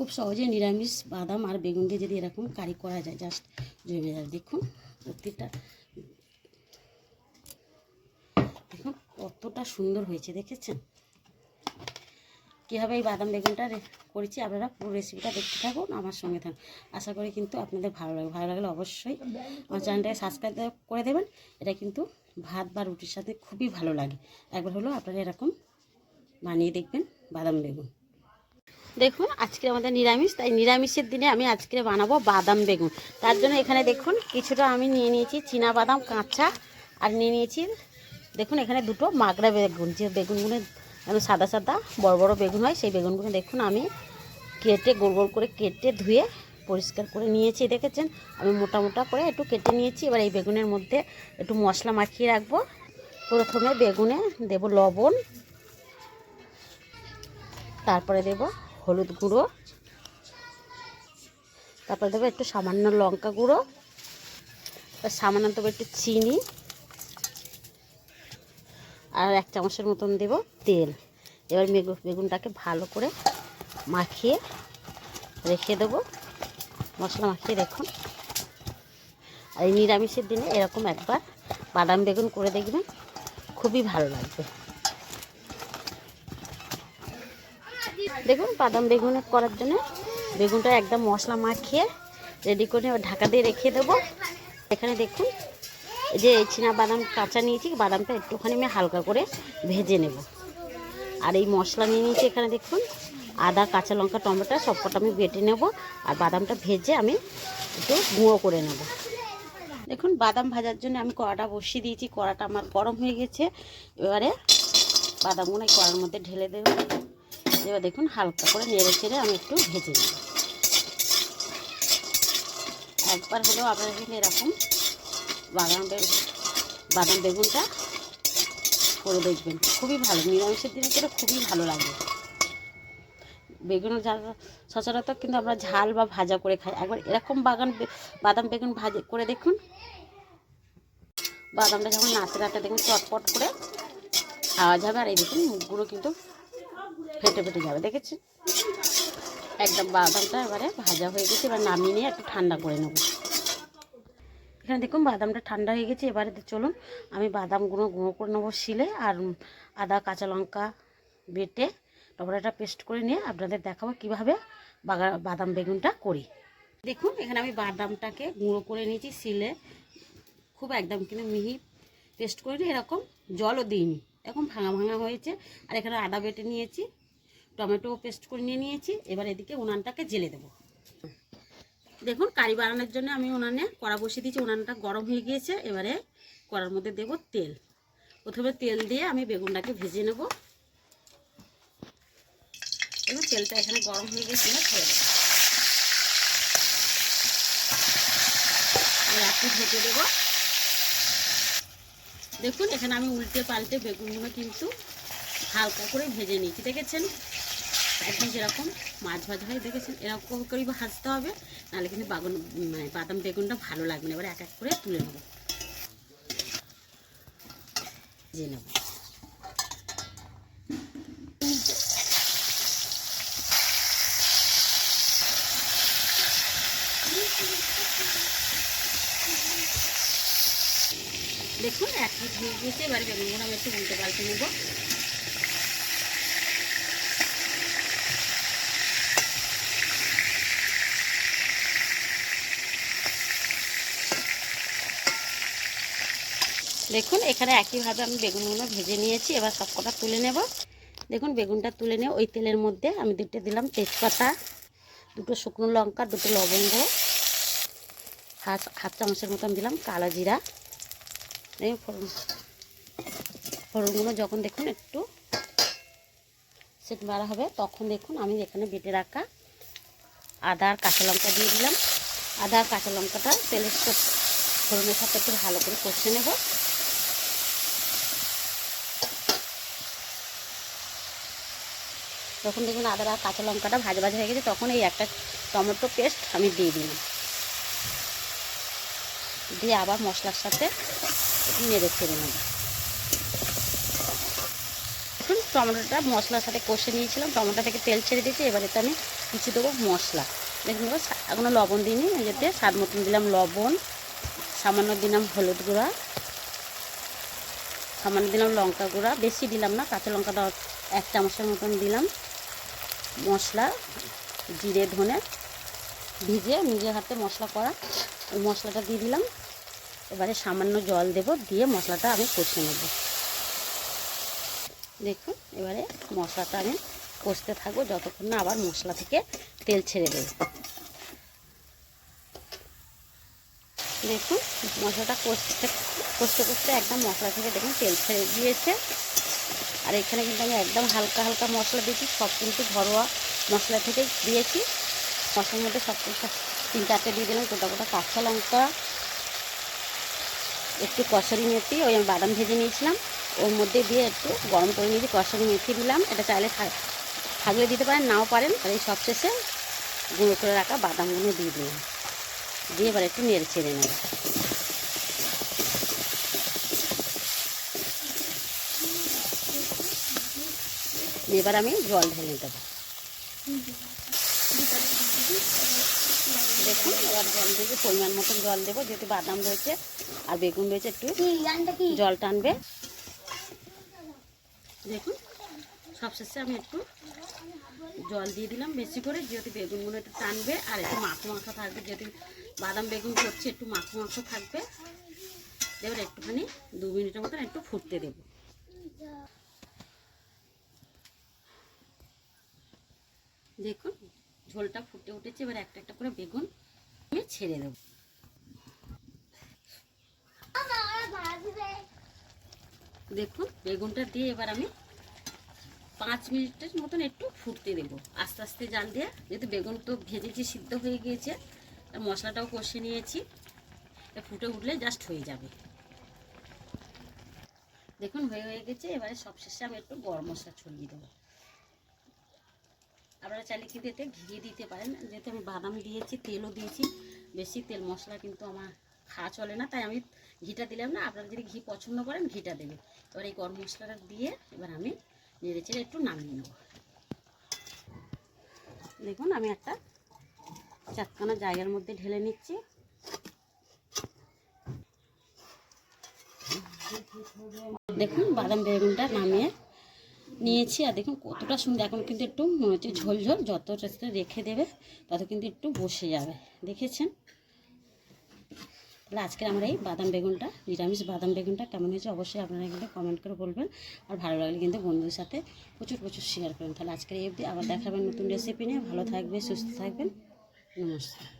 খুব সহজে নিরামিষ বাদাম আর বেগুন দিয়ে যদি এরকম কারি করা যায় জাস্ট জমে যায় দেখুন প্রত্যেকটা দেখুন, কতটা সুন্দর হয়েছে, দেখেছেন? কীভাবে এই বাদাম বেগুনটা করেছি, আপনারা পুরো রেসিপিটা দেখতে থাকুন, আমার সঙ্গে থাকুন। আশা করি কিন্তু আপনাদের ভালো লাগবে। ভালো লাগলে অবশ্যই আমার চ্যানেলটাকে সাবস্ক্রাইব করে দেবেন। এটা কিন্তু ভাত বা রুটির সাথে খুবই ভালো লাগে। একবার হলো আপনারা এরকম বানিয়ে দেখবেন বাদাম বেগুন। দেখুন আজকে আমাদের নিরামিষ, তাই নিরামিষের দিনে আমি আজকে বানাবো বাদাম বেগুন। তার জন্য এখানে দেখুন, কিছুটা আমি নিয়ে নিয়েছি চীনা বাদাম, কাঁচা, আর নিয়ে নিয়েছি, দেখুন এখানে দুটো মাগড়া বেগুন। যে বেগুনগুলো যেন সাদা সাদা, বড় বড় বেগুন হয়, সেই বেগুনগুলো দেখুন আমি কেটে, গোল গোল করে কেটে ধুয়ে পরিষ্কার করে নিয়েছি, দেখেছেন? আমি মোটা মোটা করে একটু কেটে নিয়েছি। এবার এই বেগুনের মধ্যে একটু মশলা মাখিয়ে রাখব। প্রথমে বেগুনে দেব লবণ, তারপরে দেব হলুদ গুঁড়ো। তারপরে দেবো একটু সামান্য লঙ্কা গুঁড়ো। সামান্য দেবো একটু চিনি। আর এক চামচের মতন দেব তেল। এবার বেগুন বেগুনটাকে ভালো করে মাখিয়ে রেখে দেবো। মশলা মাখিয়ে দেখুন আর এই নিরামিষের দিনে এরকম একবার বাদাম বেগুন করে দেখবেন, খুবই ভালো লাগবে। দেখুন, বাদাম বেগুন করার জন্য। বেগুনটা একদম মশলা মাখিয়ে রেডি করে ঢাকা দিয়ে রেখে দেবো। এখানে দেখুন, এই যে চীনা বাদাম কাঁচা নিয়েছি, বাদামটা একটুখানি আমি হালকা করে ভেজে নেব। আর এই মশলা নিয়ে নিয়েছি এখানে দেখুন, আদা, কাঁচা লঙ্কা, টমেটো, সবকটা আমি বেটে নেব। আর বাদামটা ভেজে আমি একটু গুঁড়ো করে নেব। দেখুন, বাদাম ভাজার জন্য আমি কড়াটা বসিয়ে দিয়েছি। কড়াটা আমার গরম হয়ে গেছে। এবারে বাদামগুলো এই কড়ার মধ্যে ঢেলে দেবো। এবার দেখুন হালকা করে নেড়ে চেড়ে আমি একটু ভেজে নেব। একবার হলেও আপনারা কিন্তু এরকম বাদাম বাদাম বেগুনটা করে দেখবেন। খুবই ভালো, নিরামিষের দিনে করে খুবই ভালো লাগে। বেগুন সচরাচর কিন্তু আমরা ঝাল বা ভাজা করে খাই। একবার এরকম বাগান বাদাম বেগুন ভাজে করে দেখুন। বাদামটা যখন নাচে নাচে দেখুন চটপট করে খাওয়া যাবে। আর এই দেখুন মুখগুলো কিন্তু ফেটে ফেটে যাবে দেখেছি একদম বাদামটা এবারে ভাজা হয়ে গেছে, এবার নামিয়ে নিয়ে একটু ঠান্ডা করে নেব। এখানে দেখুন বাদামটা ঠান্ডা হয়ে গেছে, এবারে চলুন আমি বাদামগুলো গুঁড়ো গুঁড়ো করে নেব শিলে আর আদা, কাঁচা লঙ্কা বেটে এটা পেস্ট করে নিয়ে আপনাদের দেখাবো কীভাবে বাদাম বেগুনটা করি। দেখুন, এখানে আমি বাদামটাকে গুঁড়ো করে নিয়েছি শিলে। খুব একদম কিন্তু মিহি পেস্ট করে এরকম জলও দিইনি, এরকম ভাঙা ভাঙা হয়েছে। আর এখানে আদা বেটে নিয়েছি টমেটো পেস্ট করে নিয়ে নিয়েছি। এবার এদিকে উনানটাকে জেলে দেবো। দেখুন, কারি বানানোর জন্য আমি উনানে কড়া বসিয়ে দিয়েছি। উনানটা গরম হয়ে গিয়েছে। এবারে কড়ার মধ্যে দেব তেল। প্রথমে তেল দিয়ে আমি বেগুনটাকে ভেজে নেব। এবার তেলটা এখানে গরম হয়ে গেছে ছেড়ে দেবো। একটু ভেজে দেবো। দেখুন, এখানে আমি উল্টে পাল্টে বেগুনগুলো কিন্তু হালকা করে ভেজে নিয়েছি। দেখেছেন? একদম যেরকম মাছ ভাজা হয়, দেখেছেন? এরকম করেই ভাজতে হবে। নাহলে কিন্তু বাগুন মানে বাদাম, বেগুনটা ভালো লাগবে না। এবার এক এক করে তুলে নেব। দেখুন, এক পিস গিয়েছে এবার বেগুনগুলো আমি একটু উল্টে পাল্টে নেব। দেখুন, এখানে একইভাবে আমি বেগুনগুলো ভেজে নিয়েছি, এবার সব কটা তুলে নেব। দেখুন, বেগুনটা তুলে নিয়ে ওই তেলের মধ্যে আমি দুটো দিলাম তেজপাতা, দুটো শুকনো লঙ্কা, দুটো লবঙ্গ, হাফ হাফ চামচের মতন দিলাম কালো জিরা। ফোড়ন ফোড়নগুলো যখন দেখুন একটু সেট মারা হবে, তখন দেখুন আমি এখানে বেটে রাখা আদা আর কাঁচা লঙ্কা দিয়ে দিলাম। আদা আর কাঁচা লঙ্কাটা তেলের ফোড়নের সাথে একটু ভালো করে কষে নেব। যখন দেখুন আদা কাঁচা লঙ্কাটা ভাজা ভাজা হয়ে গেছে, তখন এই একটা টমেটো পেস্ট আমি দিয়ে দিলাম। দিয়ে আবার মশলার সাথে মেরে ছেড়ে নেব। টমেটোটা মশলার সাথে কষে নিয়েছিলাম, টমেটো থেকে তেল ছেড়ে দিয়েছি, এবারে তো আমি কিছু দেবো মশলা। দেখুন এখনও লবণ দিইনি যেতে স্বাদ মতন দিলাম লবণ, সামান্য দিলাম হলুদ গুঁড়া, সামান্য দিলাম লঙ্কা গুঁড়া, বেশি দিলাম না, কাঁচা লঙ্কাটা এক চামচের মতন দিলাম। মশলা, জিরে, ধনে ভিজে নিজের হাতে মশলা করা। ওই মশলাটা দিয়ে দিলাম। এবারে সামান্য জল দেব, দিয়ে মশলাটা আমি কষে নেব। দেখুন, এবারে মশলাটা আমি কষতে থাকব, যতক্ষণ না আবার মশলা থেকে তেল ছেড়ে দেবে। দেখুন, মশলাটা কষতে কষতে কষতে একদম মশলা থেকে দেখুন তেল ছেড়ে দিয়েছে। আর এখানে কিন্তু আমি একদম হালকা হালকা মশলা দিয়েছি, সব কিন্তু ঘরোয়া মশলা থেকে দিয়েছি। মশলার মধ্যে সব তিন চারটে দিয়ে দিলাম, গোটা গোটা কাঁচা লঙ্কা, একটু কষারি মেথি, ওই আমি বাদাম ভেজে নিয়েছিলাম। ওর মধ্যে দিয়ে একটু গরম করে নিয়েছি কষারি মেথি দিলাম। এটা চাইলে থাকলে দিতে পারেন, নাও পারেন, আর এই সবশেষে গুঁড়ো করে রাখা বাদামগুলো দিয়ে দিলাম। দিয়ে এবার একটু নেড়ে ছেড়ে নেব। এবার আমি জল ঢেলে দেবো। দেখুন, এবার জল দিয়ে পরিমাণ মতন জল দেবো, যেহেতু বাদাম রয়েছে আর বেগুন রয়েছে, একটু জল টানবে। দেখুন, সবশেষে আমি একটু জল দিয়ে দিলাম বেশি করে, যেহেতু বেগুনগুলো একটু টানবে আর একটু মাখো মাখো থাকবে, যেহেতু বাদাম বেগুন করছে, একটু মাখো মাখো থাকবে। এবার একটুখানি দু মিনিটের মতন একটু ফুটতে দেবো। দেখুন, ঝোলটা ফুটে উঠেছে, এবার একটা একটা করে বেগুন আমি ছেড়ে দেবো। দেখুন, বেগুনটা দিয়ে এবার আমি পাঁচ মিনিটের মতন একটু ফুটতে দেবো। আস্তে আস্তে জাল দিয়ে, যেহেতু বেগুন তো ভেজেছি, সিদ্ধ হয়ে গিয়েছে আর মশলাটাও কষে নিয়েছি। ফুটে উঠলে জাস্ট হয়ে যাবে। দেখুন, হয়ে হয়ে গেছে, এবারে সবশেষে আমি একটু গরম মশলা ছড়িয়ে দেবো। আপনারা চাইলে কিন্তু এতে ঘি দিতে পারেন। যেহেতু আমি বাদাম দিয়েছি, তেলও দিয়েছি, বেশি তেল মশলা কিন্তু আমার খাওয়া চলে না, তাই আমি ঘিটা দিলাম না। আপনারা যদি ঘি পছন্দ করেন, ঘিটা দেবেন। এবার এই গরম মশলাটা দিয়ে এবার আমি নেড়ে চেড়ে একটু নামিয়ে নেব। দেখুন, আমি একটা চারখানা জায়গার মধ্যে ঢেলে নিচ্ছি। দেখুন, বাদাম বেগুনটা নামিয়ে নিয়েছি আর দেখুন কতটা সুন্দর, এখন কিন্তু একটু মনে হচ্ছে ঝোলঝোল ঝোল, যত রেখে দেবে, তত কিন্তু একটু বসে যাবে। দেখেছেন? তাহলে আজকে আমরা এই বাদাম বেগুনটা, নিরামিষ বাদাম বেগুনটা কেমন হয়েছে অবশ্যই আপনারা কিন্তু কমেন্ট করে বলবেন। আর ভালো লাগলে কিন্তু বন্ধুদের সাথে প্রচুর প্রচুর শেয়ার করবেন। তাহলে আজকের এই অবধি আবার দেখাবেন নতুন রেসিপি নিয়ে। ভালো থাকবে সুস্থ থাকবেন। নমস্কার।